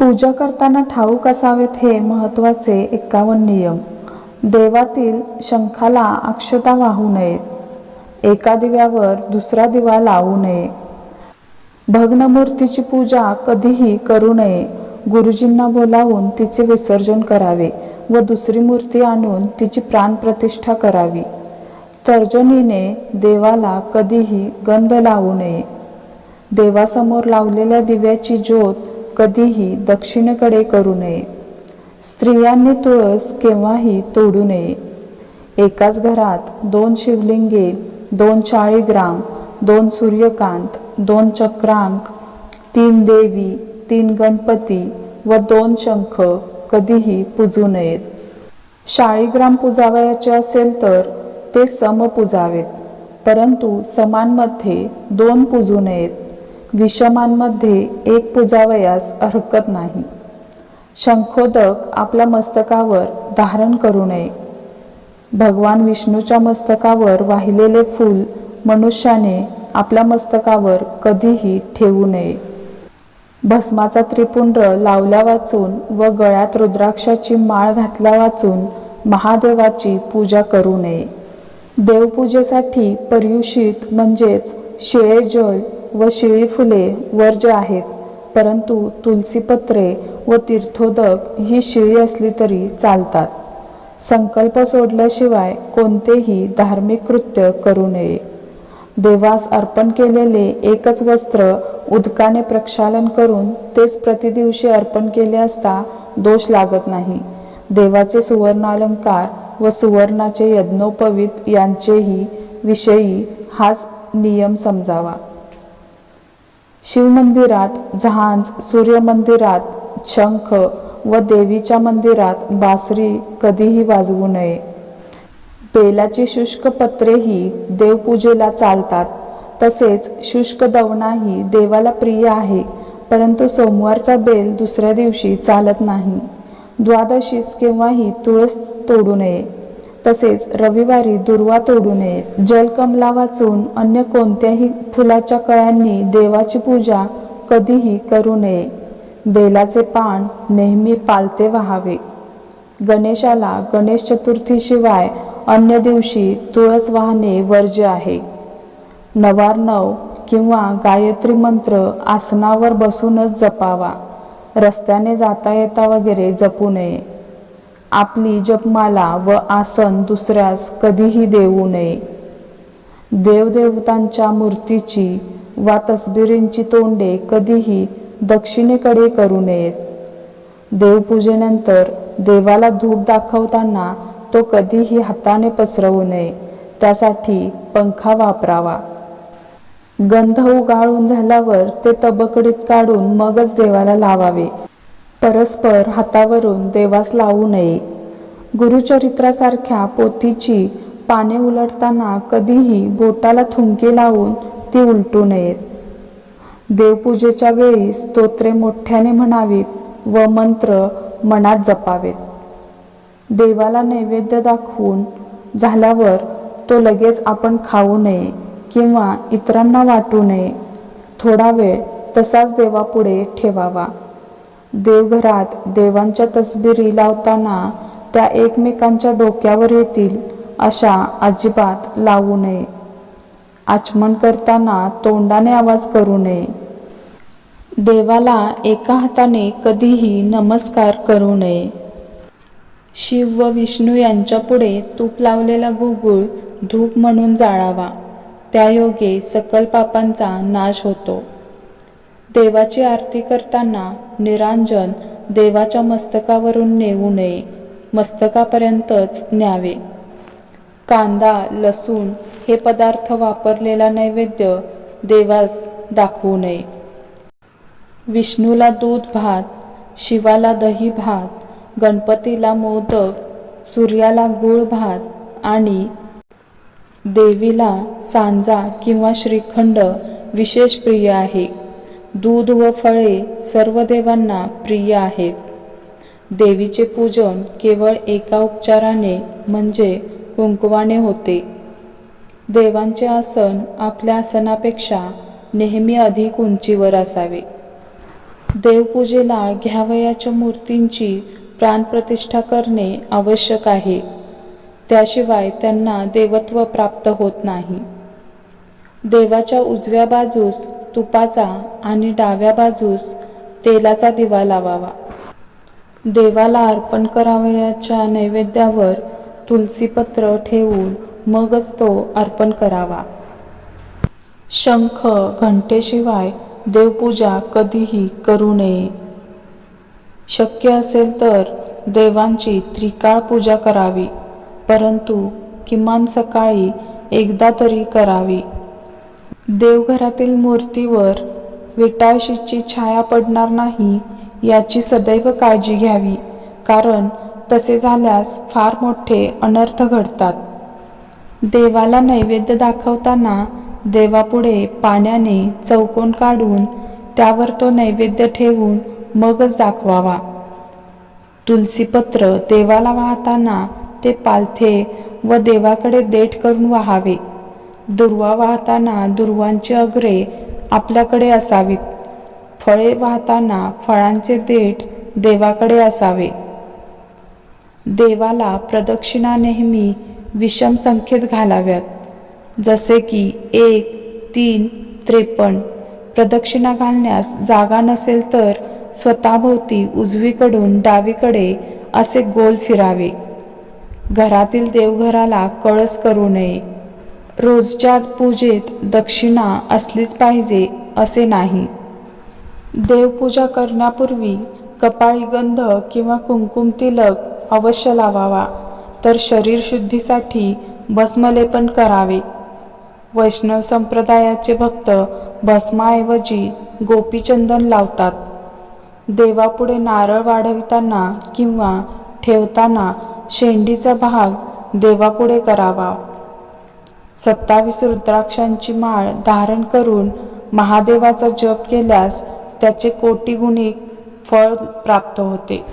पूजा करताना ठाऊक असावेत हे महत्त्वाचे एक्कावन्न नियम. देवातील शंखाला अक्षता वाहू नये. एका दिव्यावर दुसरा दिवा लावू नये. भग्न मूर्तीची पूजा कधीही करू नये. गुरुजींना बोलावून तिचे विसर्जन करावे व दुसरी मूर्ती आणून तिची प्राणप्रतिष्ठा करावी. तर्जनीने देवाला कधीही गंध लावू नये. देवासमोर लावलेल्या दिव्याची ज्योत कधीही दक्षिणेकडे करू नये. स्त्रियांनी तुळस केव्हाही तोडू नये. एकाच घरात दोन शिवलिंगे दोन चाळीग्राम दोन सूर्यकांत दोन चक्रांक तीन देवी तीन गणपती व दोन शंख कधीही पूजू नयेत. शाळीग्राम पूजावयाचे असेल तर ते सम पूजावेत परंतु समानमध्ये दोन पूजू नयेत. विषमांमध्ये एक पूजावयास हरकत नाही. शंखोदक आपल्या मस्तकावर धारण करू नये. भगवान विष्णूच्या मस्तकावर वाहिलेले फूल मनुष्याने आपल्या मस्तकावर कधीही ठेवू नये. भस्माचा त्रिपुंड्र लावल्या वाचून व गळ्यात रुद्राक्षाची माळ घातल्या वाचून महादेवाची पूजा करू नये. देवपूजेसाठी पर्युषित म्हणजेच शेळेजल व शिळी फुले वर्ज्य आहेत परंतु तुलसीपत्रे व तीर्थोदक ही शिळी असली तरी चालतात. संकल्प सोडल्याशिवाय कोणतेही धार्मिक कृत्य करू नये. देवास अर्पण केलेले एकच वस्त्र उदकाने प्रक्षालन करून तेच प्रतिदिवशी अर्पण केले असता दोष लागत नाही. देवाचे सुवर्णालंकार व सुवर्णाचे यज्ञोपवीत यांचेही विषयी हाच नियम समजावा. शिवमंदिरात झांज सूर्यमंदिरात शंख व देवीच्या मंदिरात बासरी कधीही वाजवू नये. बेलाची शुष्क पत्रेही देवपूजेला चालतात. तसेच शुष्क दवणाही देवाला प्रिय आहे परंतु सोमवारचा बेल दुसऱ्या दिवशी चालत नाही. द्वादशीस केव्हाही तुळस तोडू नये. तसेच रविवारी दुर्वा तोडू नये. जलकमला वाचून अन्य कोणत्याही फुलाच्या कळ्यांनी देवाची पूजा कधीही करू नये. बेलाचे पान नेहमी पालते व्हावे. गणेशाला गणेश चतुर्थीशिवाय अन्य दिवशी तुळस वाहणे वर्ज्य आहे. नवार्णव किंवा गायत्री मंत्र आसनावर बसूनच जपावा. रस्त्याने जाता येता वगैरे जपू नये. आपली जपमाला व आसन दुसऱ्यास कधीही देऊ नये. देवदेवतांच्या मूर्तीची वा तसबिरींची तोंडे कधीही दक्षिणेकडे करू नयेत. देवपूजेनंतर देवाला धूप दाखवताना तो कधीही हाताने पसरवू नये त्यासाठी पंखा वापरावा. गंध उगाळून झाल्यावर ते तबकडीत काढून मगच देवाला लावावे. परस्पर हातावरून देवास लावू नये. गुरुचरित्रासारख्या पोथीची पाने उलटताना कधीही बोटाला थुंके लावून ती उलटू नयेत. देवपूजेच्या वेळी स्तोत्रे मोठ्याने म्हणावीत व मंत्र मनात जपावेत. देवाला नैवेद्य दाखवून झाल्यावर तो लगेच आपण खाऊ नये किंवा इतरांना वाटू नये. थोडा वेळ तसाच देवापुढे ठेवावा. देवघरात देवांच्या तसबिरी लावताना त्या एकमेकांच्या डोक्यावर येतील अशा अजिबात लावू नये. आचमन करताना तोंडाने आवाज करू नये. देवाला एका हाताने कधीही नमस्कार करू नये. शिव व विष्णू यांच्यापुढे तूप लावलेला गुगुळ धूप म्हणून जाळावा. त्यायोगे सकल पापांचा नाश होतो. देवाची आरती करताना निरांजन देवाच्या मस्तकावरून नेऊ नये मस्तकापर्यंतच न्यावे. कांदा लसूण हे पदार्थ वापरलेला नैवेद्य देवास दाखवू नये. विष्णूला दूध भात शिवाला दही भात गणपतीला मोदक सूर्याला गुळ भात आणि देवीला सांजा किंवा श्रीखंड विशेष प्रिय आहे. दूध व फळे सर्व देवांना प्रिय आहेत. देवीचे पूजन केवळ एका उपचाराने म्हणजे कुंकवाने होते. देवांचे आसन आपल्या आसनापेक्षा नेहमी अधिक उंचीवर असावे. देवपूजेला घ्यावयाच्या मूर्तींची प्राणप्रतिष्ठा करणे आवश्यक आहे. त्याशिवाय त्यांना देवत्व प्राप्त होत नाही. देवाच्या उजव्या बाजूस तुपाचा आणि डाव्या बाजूस तेलाचा दिवा लावावा. देवाला अर्पण करावयाच्या नैवेद्यावर तुलसीपत्र ठेवून मगच तो अर्पण करावा. शंख घंटेशिवाय देवपूजा कधीही करू नये. शक्य असेल तर देवांची त्रिकाळ पूजा करावी परंतु किमान सकाळी एकदा तरी करावी. देवघरातील मूर्तीवर विटाळशीची छाया पडणार नाही याची सदैव काळजी घ्यावी कारण तसे झाल्यास फार मोठे अनर्थ घडतात. देवाला नैवेद्य दाखवताना देवापुढे पाण्याने चौकोन काढून त्यावर तो नैवेद्य ठेवून मगच दाखवावा. तुलसीपत्र देवाला वाहताना ते पालथे व देवाकडे देठ करून वाहावे. दुर्वा वाहताना दुर्वांची अग्रे आपल्याकडे असावीत. फळे वाहताना फळांचे देठ देवाकडे असावे. देवाला प्रदक्षिणा नेहमी विषम संख्येत घालाव्यात. जसे की एक तीन त्रेपन्न प्रदक्षिणा घालण्यास जागा नसेल तर स्वतःभोवती उजवीकडून डावीकडे असे गोल फिरावे. घरातील देवघराला कळस करू नये. रोजच्या पूजेत दक्षिणा असलीच पाहिजे असे नाही. देवपूजा करण्यापूर्वी कपाळी गंध किंवा कुंकुम तिलक अवश्य लावावा तर शरीर शुद्धीसाठी भस्मलेपन करावे. वैष्णव संप्रदायाचे भक्त भस्माऐवजी गोपीचंदन लावतात. देवापुढे नारळ वाढविताना किंवा ठेवताना शेंडीचा भाग देवापुढे करावा. सत्तावीस रुद्राक्षांची माळ धारण करून महादेवाचा जप केल्यास त्याचे कोटी गुणिक फळ प्राप्त होते.